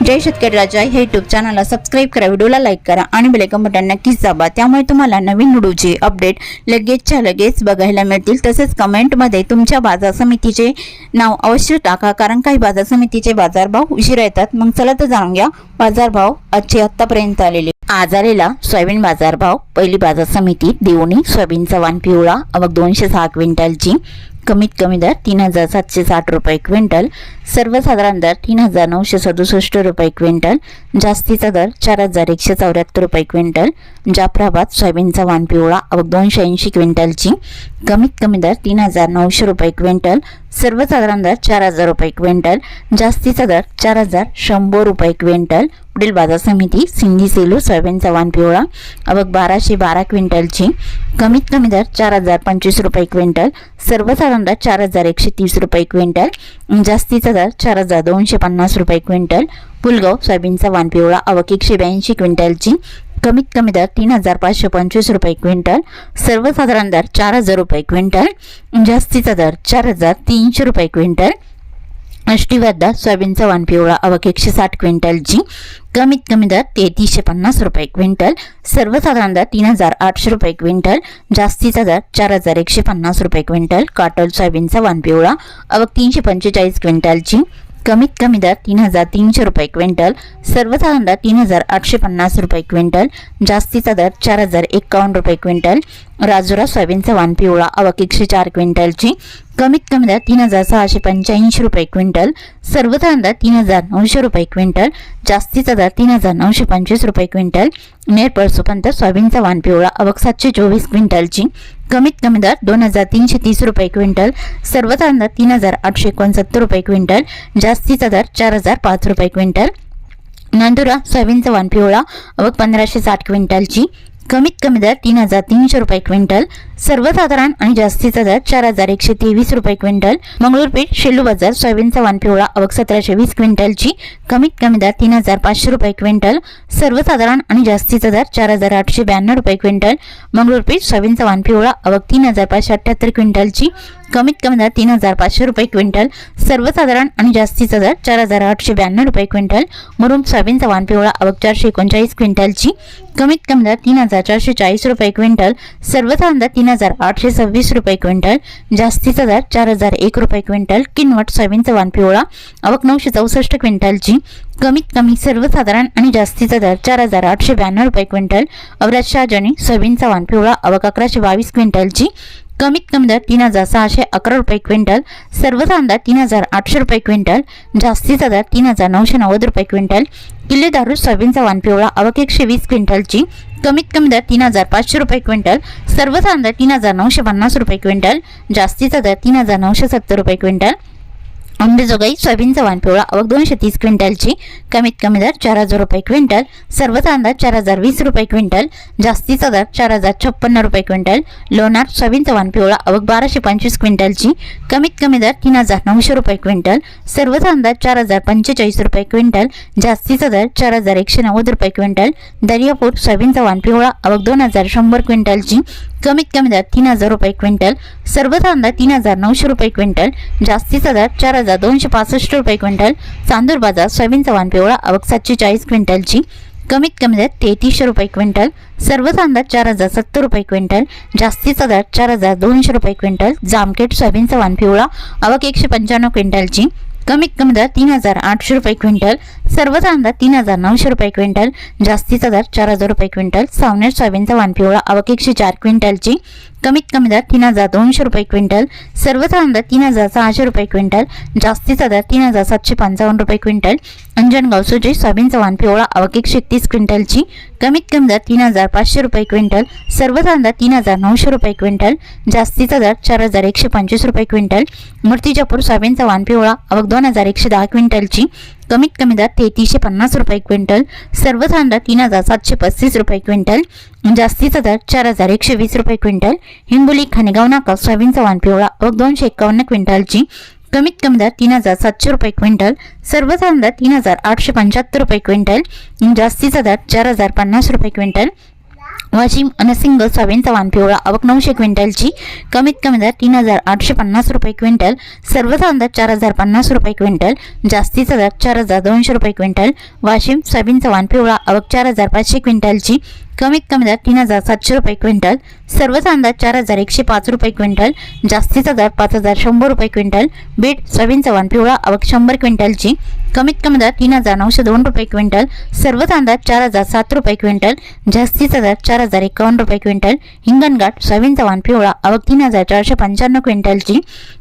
जय शेतकरी राजा हे युट्यूब चॅनलला सबस्क्राईब करा व्हिडिओला लाईक करा आणि बेलेकन बटन नक्कीच दाबा. त्यामुळे तुम्हाला नवीन व्हिडिओचे अपडेट लगेचच्या लगेच बघायला मिळतील. तसेच कमेंटमध्ये तुमच्या बाजार समितीचे नाव अवश्य टाका कारण काही बाजार समितीचे बाजारभाव उशिरा येतात. मग चला तर जाणून घ्या बाजारभाव आजचे आत्तापर्यंत आलेले. आज आलेला सोयाबीन बाजारभाव पहिली बाजार समिती देवणी सोयाबीनचा वाण पिवळा अवघ दोनशे सहा क्विंटलची. कमीत कमी दर तीन हजार सातशे साठ रुपये क्विंटल. सर्वसाधारण दर तीन हजार नऊशे सदुसष्ट रुपये क्विंटल जास्तीचा दर चार हजार एकशे चौऱ्याहत्तर रुपये क्विंटल जाफराबाद सोयाबीनचा वाण पिवळा अवघ दोनशे ऐंशी क्विंटलची. कमीत कमी दर तीन हजार नऊशे रुपये क्विंटल सर्वसाधारण दर चार हजार रुपये क्विंटल जास्तीचा दर चार हजार शंभर रुपये क्विंटल. पुढील बाजार समिती सिंधी सेलू सोयाबीनचा वाण पिवळा अवघ बाराशे बारा क्विंटलची. कमीत कमी दर चार हजार पंचवीस रुपये क्विंटल सर्वसाधारण दर चार हजार एकशे तीस रुपये क्विंटल जास्तीचा दर चार हजार दोनशे पन्नास रुपये क्विंटल. पुलगाव सोयाबीनचा वाण पिवळा अवघ एकशे ब्याऐंशी क्विंटलची. कमीत कमी दर तीन हजार पाचशे पंचवीस रुपये क्विंटल. सर्वसाधारण दर चार हजार रुपये क्विंटल. जास्तीचा दर चार हजार तीनशे रुपये क्विंटल. अष्टीवर्धा सोयाबीनचा वन पिवळा अवघ एकशे साठ क्विंटलची कमीत कमी दर तेहतीसशे पन्नास रुपये क्विंटल सर्वसाधारण दर तीन हजार आठशे रुपये क्विंटल जास्तीचा दर चार हजार एकशे पन्नास रुपये क्विंटल काटोल सोयाबीनचा वन पिवळा अवघ तीनशे पंचेचाळीस क्विंटलची कमीत कमी दर तीन हजार तीनशे रुपये क्विंटल सर्वसाधारण दर तीन हजार आठशे पन्नास रुपये क्विंटल जास्तीचा दर चार हजार एकावन्न रुपये क्विंटल राजुरा सोयाबीनचा वाण पिवळा अवक एकशे चार क्विंटलची कमीत कमी दर तीन हजार सहाशे पंच्याऐंशी रुपये क्विंटल सर्वसाधारण दर तीन हजार नऊशे रुपये क्विंटल जास्तीचा दर तीन हजार नऊशे पंचवीस रुपये क्विंटल नेरपळ सुपंत सोयाबीनचा वाण पिवळा अवक सातशे चोवीस क्विंटलची. कमीत कमी दर दोन हजार तीनशे तीस रुपये क्विंटल सर्वसाधारण दर तीन हजार आठशे एकोणसत्तर रुपये क्विंटल जास्तीचा दर चार हजार पाच रुपये क्विंटल. नांदुरा सोयाबीनचा वाण पिवळा अवक पंधराशे साठ क्विंटलची. कमीत कमी दर तीन हजार तीनशे रुपये क्विंटल सर्वसाधारण आणि जास्तीचा दर चार हजार एकशे तेवीस रुपये क्विंटल मंगळूरपेठ शेलू बाजार सोयाबीनचा वाण पिवळा अवघ सतराशे वीस क्विंटलची कमीत कमी दर तीन हजार पाचशे रुपये क्विंटल सर्वसाधारण आणि जास्तीचा दर चार हजार आठशे ब्याण्णव रुपये क्विंटल मंगळूरपेठ सोयाबीनचा वाण पिवळा अवघ तीन हजार पाचशे अठ्ठ्याहत्तर क्विंटलची कमीत कमी दर तीन हजार पाचशे रुपये क्विंटल सर्वसाधारण आणि जास्तीचा दर चार हजार आठशे ब्याण्णव रुपये क्विंटल मुरुम सोयाबीनचा वाण पिवळा अवघ चारशे एकोणचाळीस क्विंटलची कमीत कमी दर तीन हजार चारशे चाळीस रुपये क्विंटल सर्वसाधारण दर तीन हजार आठशे सव्वीस रुपये क्विंटल जास्तीचा दर चार हजार एक रुपये क्विंटल किनवट सोयाबीनचा वाण पिवळा आवक नऊशे चौसष्ट क्विंटलची. कमीत कमी सर्वसाधारण आणि जास्तीचा दर चार हजार आठशे ब्याण्णव रुपये क्विंटल अवराज शाहजनी सोयाबीनचा वाण पिवळा आवक अकराशे बावीस क्विंटलची. कमीत कमी दर तीन हजार सहाशे अकरा रुपये क्विंटल सर्वसाधारण दर तीन हजार आठशे रुपये क्विंटल जास्तीचा दर तीन हजार नऊशे नव्वद रुपये क्विंटल किल्ले दारू सोयाबीनचा वाण पिवळा अवक एकशे वीस क्विंटलची कमीत कमी दर तीन हजार पाचशे रुपये क्विंटल सर्वसाधारण दर तीन हजार नऊशे पन्नास रुपये क्विंटल जास्तीचा दर तीन हजार नऊशे सत्तर रुपये क्विंटल अंबेजोगाई सोयाबीनचा वाण पिवळा अवघ दोनशे तीस क्विंटलची. कमीत कमी दर चार हजार रुपये क्विंटल. सर्व दर चार हजार वीस रुपये क्विंटल. जास्तीचा दर चार हजार छप्पन्न रुपये क्विंटल. लोणार सोयाबीनचा वाण पिवळा अवघ बाराशे पंचवीस क्विंटलची. कमीत कमी दर तीन हजार नऊशे रुपये क्विंटल. सर्व दर चार हजार पंचेचाळीस रुपये क्विंटल. जास्तीचा दर चार हजार एकशे नव्वद रुपये क्विंटल. दर्यापूर सोयाबीनचा वाण पिवळा अवघ दोन हजार शंभर क्विंटलची. कमीत कमी दर तीन हजार रुपये क्विंटल सर्व कांदा तीन हजार नऊशे रुपये क्विंटल जास्तीचा दर चार हजार दोनशे पासष्ट रुपये क्विंटल चांदूर बाजार सोयाबीनचा चव्हाण पिवळा अवघ सातशे चाळीस क्विंटलची कमीत कमी दर तेहतीसशे रुपये क्विंटल सर्व कांदा चार हजार सत्तर रुपये क्विंटल जास्तीचा दर चार हजार दोनशे रुपये क्विंटल जामखेड सोयाबीनचा चव्हाण पिवळा अवघ एकशे पंच्याण्णव क्विंटलची कमीत कमी दर तीन हजार आठशे रुपये क्विंटल सर्वच कांदा तीन हजार नऊशे रुपये क्विंटल जास्तीचा दर चार हजार रुपये क्विंटल सावनेर सोयाबीनचा वानपिवळा पिवळा चार क्विंटलची कमीत कमी दर तीन हजार दोनशे रुपये क्विंटल सर्वसाधारण कांदा तीन हजार सहाशे रुपये क्विंटल जास्तीचा दर तीन हजार सातशे पंचावन्न रुपये क्विंटल अंजनगाव सुजय सोयाबीनचा वानपिवळा पिवळा अवक एकतीस क्विंटलची कमीत कमी दर तीन हजार पाचशे रुपये क्विंटल सर्वच कांदा तीन हजार नऊशे रुपये क्विंटल जास्तीचा दर चार हजार एकशे पंचवीस रुपये क्विंटल मूर्तिजापूर सोयाबीनचा वानपिवळा पिवळा दोन हजार एकशे दहा क्विंटलची कमीत कमी दर तेहतीसशे पन्नास रुपये क्विंटल सर्व धांदा तीन हजार सातशे पस्तीस रुपये क्विंटल जास्तीचा दर चार हजार एकशे वीस रुपये क्विंटल हिंगोली खानेगाव नाका सोयाबीनचा वाण पिवळा व दोनशे एकावन्न क्विंटलची कमीत कमी दर तीन हजार सातशे रुपये क्विंटल सर्व धांदा तीन हजार आठशे पंच्याहत्तर रुपये क्विंटल जास्तीचा दर चार हजार पन्नास रुपये क्विंटल वाशिम आणि सिंगल सोयाबीनचा पिवळा. आवक नऊशे क्विंटलची. कमीत कमी दर तीन हजार आठशे पन्नास रुपये क्विंटल. सर्वसाधारण दर चार हजार पन्नास रुपये क्विंटल. जास्तीचा दर चार हजार दोनशे रुपये क्विंटल. वाशिम सोयाबीनचा वाण पिवळा. आवक चार हजार पाचशे क्विंटलची. कमीत कमी दर तीन हजार सातशे रुपये क्विंटल सर्वच दर चार हजार एकशे पाच रुपये क्विंटल जास्तीचा दर पाच हजार शंभर रुपये क्विंटल बीट सोयाबीन चव्हाण पिवळा आवक शंभर क्विंटलची कमीत कमी दर तीन हजार नऊशे दोन रुपये क्विंटल सर्वसाधारण दर चार हजार सात रुपये क्विंटल जास्तीचा दर चार हजार एकावन्न रुपये क्विंटल हिंगणघाट सोयाबीन चव्हाण पिवळा आवक तीन हजार चारशे पंच्याण्णव क्विंटलची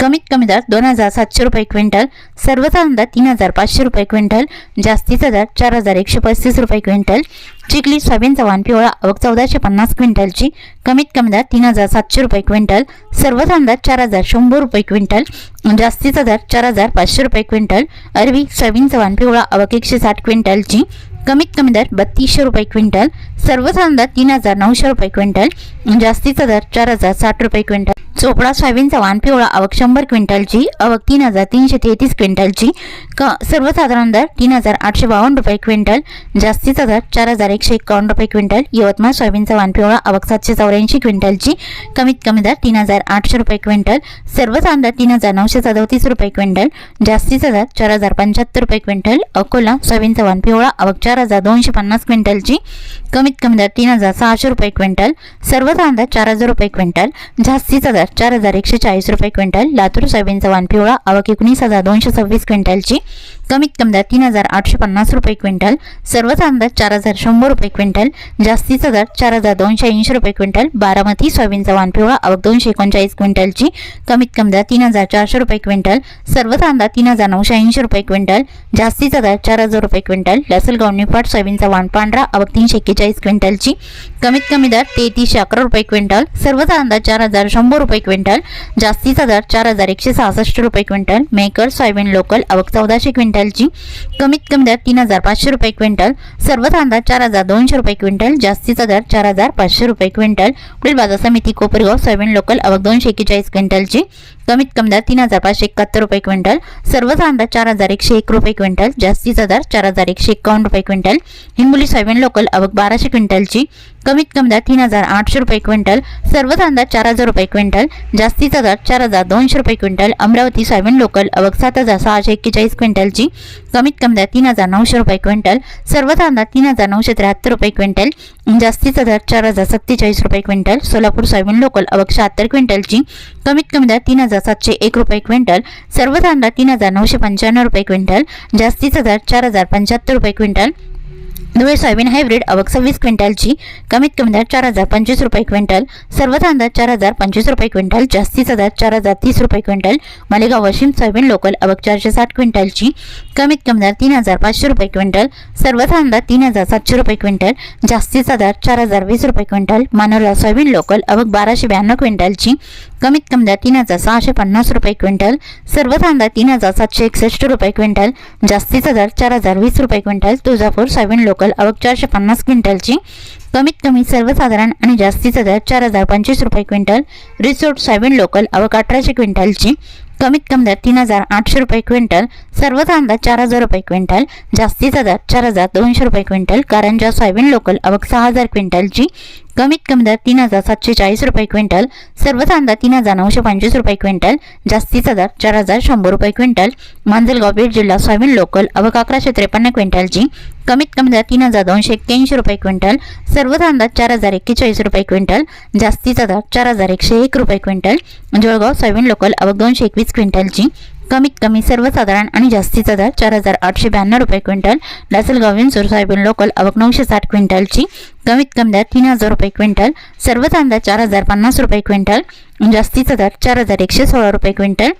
कमीत कमी दर दोन हजार सातशे रुपये क्विंटल सर्वसाधारण दर तीन हजार पाचशे रुपये क्विंटल जास्तीचा दर चार हजार एकशे पस्तीस रुपये क्विंटल चिखली सोयाबीनचा वाण पिवळा आवक चौदाशे पन्नास क्विंटलची कमीत कमी दर तीन हजार सातशे रुपये क्विंटल सर्वसाधारण दर चार हजार शंभर रुपये क्विंटल जास्तीचा दर चार हजार पाचशे रुपये क्विंटल अरबी सोयाबीनचा वाण पिवळा अवक एकशे साठ क्विंटलची कमीत कमी दर बत्तीसशे रुपये क्विंटल सर्वसाधारण दर तीन हजार नऊशे रुपये क्विंटल जास्तीचा दर चार हजार साठ रुपये क्विंटल. चोपडा सोयाबीनचा वाण पिवळा आवक शंभर क्विंटलची आवक तीन हजार तीनशे तेहतीस क्विंटलची. क सर्वसाधारण दर तीन हजार आठशे बावन्न रुपये क्विंटल जास्तीचा दर चार हजार एकशे एकावन्न रुपये क्विंटल. यवतमाळ सोयाबीनचा वाण पिवळा आवक सातशे चौऱ्याऐंशी क्विंटलची कमीत कमी दर तीन हजार आठशे रुपये क्विंटल. सर्वसाधारण दर तीन हजार नऊशे सदोतीस रुपये क्विंटल जास्तीचा दर चार हजार पंच्याहत्तर रुपये क्विंटल. अकोला सोयाबीनचा वाण पिवळा आवक चार हजार दोनशे पन्नास क्विंटलची कमीत कमी दर तीन हजार सहाशे रुपये क्विंटल सर्व कांदा चार हजार रुपये क्विंटल जास्तीचा दर चार हजार एकशे चाळीस रुपये क्विंटल लातूर सोयाबीनचा वाण पिवळा आवक एकोणीस हजार दोनशे सव्वीस क्विंटलची कमीत कमी दर तीन हजार आठशे पन्नास रुपये क्विंटल सर्व कांदा चार हजार शंभर रुपये क्विंटल जास्तीचा दर चार हजार दोनशे ऐंशी रुपये क्विंटल बारामती सोयाबीनचा वाण पिवळा आवक दोनशे एकोणचाळीस क्विंटलची कमीत कमी दर तीन हजार चारशे रुपये क्विंटल सर्व कांदा तीन हजार नऊशे ऐंशी रुपये क्विंटल जास्तीचा दर चार हजार रुपये क्विंटल लसलगाव निफाड सोयाबीनचा वाण पांढरा आवक तीनशे एक्केचाळीस क्विंटलची. कमीत कमी दर तेहतीसशे अकरा रुपये क्विंटल. सर्वचा अंदाज चार हजार शंभर रुपये क्विंटल. जास्तीचा दर चार हजार एकशे सहासष्ट रुपये क्विंटल. मेकर सोयाबीन लोकल आवक चौदाशे क्विंटलची. कमीत कमी दर तीन हजार पाचशे रुपये क्विंटल. सर्वचा अंदाज चार हजार दोनशे रुपये क्विंटल. जास्तीचा दर चार हजार पाचशे रुपये क्विंटल. पुढील बाजार समिती कोपरगाव सोयाबीन लोकल आवक दोनशे एक्केचाळीस क्विंटलची. कमीत कमी दर तीन हजार पाचशे एकाहत्तर रुपये क्विंटल. सर्वचा अंदाज चार हजार एकशे एक रुपये क्विंटल. जास्तीचा दर चार हजार एकशे एकावन्न रुपये क्विंटल. हिंगोली सोयाबीन लोकल आवक बाराशे क्विंटलची. कमीत कमी दर तीन हजार आठशे रुपये क्विंटल. सर्व कांदा चार हजार रुपये क्विंटल. जास्तीचा दर चार हजार दोनशे रुपये क्विंटल. अमरावती सोयाबीन लोकल आवक सात हजार सहाशे एक्केचाळीस क्विंटलची. कमीत कमी दर तीन हजार नऊशे रुपये क्विंटल. सर्व कांदा तीन हजार नऊशे त्र्याहत्तर रुपये क्विंटल. जास्तीचा दर चार हजार सत्तेचाळीस रुपये क्विंटल. सोलापूर सोयाबीन लोकल आवक शहात्तर क्विंटलची. कमीत कमी दर तीन हजार सातशे एक रुपये क्विंटल. सर्व कांदा तीन हजार नऊशे पंच्याण्णव रुपये क्विंटल. जास्तीचा दर चार हजार पंच्याहत्तर रुपये क्विंटल. धुळे सोयाबीन हायब्रिड आवक सव्वीस क्विंटलची कमीत कमी दर चार हजार पंचवीस रुपये क्विंटल सर्व दर चार हजार पंचवीस रुपये क्विंटल जास्तीचा दर चार हजार तीस रुपये quintal Malegaon Washim soybean local आवक चारशे साठ क्विंटलची कमीत कमी दर तीन हजार पाचशे रुपये क्विंटल सर्व दर तीन हजार सातशे रुपये क्विंटल जास्तीचा दर चार हजार वीस रुपये क्विंटल मानवला सोयाबीन लोकल आवक बाराशे ब्याण्णव क्विंटलची कमीत कमी दर तीन हजार सहाशे पन्नास रुपये क्विंटल सर्व दर तीन हजार सातशे एकसष्ट रुपये क्विंटल जास्तीचा दर चार हजार वीस रुपये क्विंटल तुळजापूर सोयाबीन लोकल आवक चारशे पन्नास क्विंटलची. कमीत कमी सर्वसाधारण आणि जास्तीचा दर चार हजार पंचवीस रुपये क्विंटल. रिसोर्ट सोयाबीन लोकल आवक अठराशे क्विंटलची. कमीत कमी दर तीन हजार आठशे रुपये क्विंटल. सर्वसाधारण दर चार हजार रुपये क्विंटल. जास्तीचा दर चार हजार दोनशे रुपये क्विंटल. कारंजा सोयाबीन लोकल आवक सहा हजार क्विंटलची. कमीत कमी दर तीन हजार सातशे चाळीस रुपये क्विंटल सर्व दर तीन हजार नऊशे पंचवीस रुपये क्विंटल जास्तीचा दर चार हजार शंभर रुपये क्विंटल मांजलगाव बीड जिल्हा सोयाबीन लोकल आवक अकराशे त्रेपन्न क्विंटलची कमीत कमी दर तीन हजार दोनशे एक्क्याऐंशी रुपये क्विंटल सर्व दर चार हजार एक्केचाळीस रुपये क्विंटल जास्तीचा दर चार हजार एकशे एक रुपये क्विंटल जळगाव सोयाबीन लोकल आवक दोनशे एकवीस क्विंटलची कमीत कमी सर्वसाधारण आणि जास्तीचा दर चार हजार आठशे ब्याण्णव रुपये quintal. Lasalgaon Vinchur soybean local आवक नऊशे साठ क्विंटलची. कमीत कमी दर तीन हजार रुपये क्विंटल. सर्व दर चार हजार पन्नास रुपये क्विंटल. जास्तीचा दर चार हजार एकशे सोळा रुपये क्विंटल.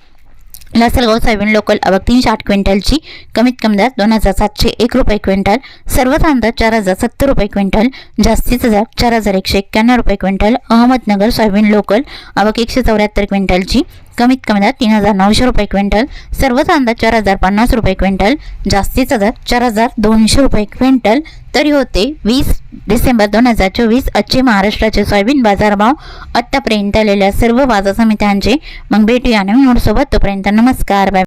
लासलगाव सोयाबीन लोकल आवक तीनशे आठ क्विंटलची. कमीत कमी दर दोन हजार सातशे एक रुपये क्विंटल. सर्व दर चार हजार सत्तर रुपये क्विंटल. जास्तीचा दर चार हजार एकशे एक्क्याण्णव रुपये क्विंटल. अहमदनगर सोयाबीन लोकल आवक एकशे चौऱ्याहत्तर क्विंटलची. कमीत कमी दर तीन हजार नऊशे रुपये क्विंटल सर्वच अंदाज चार हजार पन्नास रुपये क्विंटल जास्तीचा दर चार हजार दोनशे रुपये क्विंटल. तरी होते वीस डिसेंबर दोन हजार चोवीस आजचे महाराष्ट्राचे सोयाबीन बाजारभाव. आत्तापर्यंत आलेल्या सर्व बाजार समित्यांचे मग भेटूया नवीन सोबत. तोपर्यंत नमस्कार बाय